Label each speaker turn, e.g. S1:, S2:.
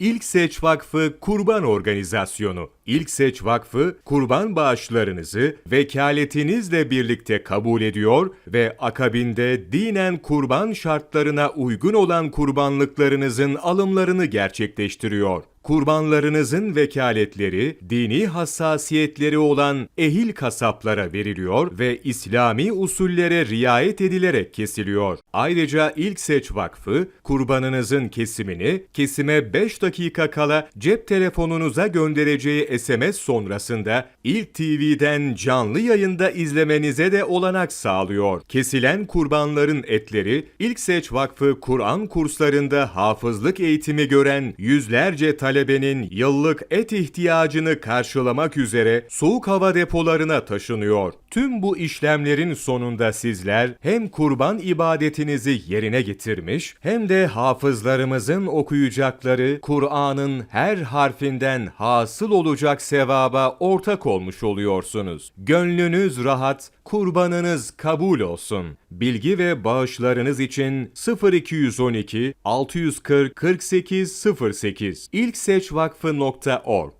S1: İlk Seç Vakfı Kurban Organizasyonu. İlk Seç Vakfı kurban bağışlarınızı vekaletinizle birlikte kabul ediyor ve akabinde dinen kurban şartlarına uygun olan kurbanlıklarınızın alımlarını gerçekleştiriyor. Kurbanlarınızın vekaletleri dini hassasiyetleri olan ehil kasaplara veriliyor ve İslami usullere riayet edilerek kesiliyor. Ayrıca İlk Seç Vakfı kurbanınızın kesimini kesime 5 dakika kala cep telefonunuza göndereceği SMS sonrasında İlk TV'den canlı yayında izlemenize de olanak sağlıyor. Kesilen kurbanların etleri İlk Seç Vakfı Kur'an kurslarında hafızlık eğitimi gören yüzlerce talebenin yıllık et ihtiyacını karşılamak üzere soğuk hava depolarına taşınıyor. Tüm bu işlemlerin sonunda sizler hem kurban ibadetinizi yerine getirmiş hem de hafızlarımızın okuyacakları Kur'an'ın her harfinden hasıl olacak sevaba ortak olmuş oluyorsunuz. Gönlünüz rahat, kurbanınız kabul olsun. Bilgi ve bağışlarınız için 0212 640 4808 ilkseçvakfı.org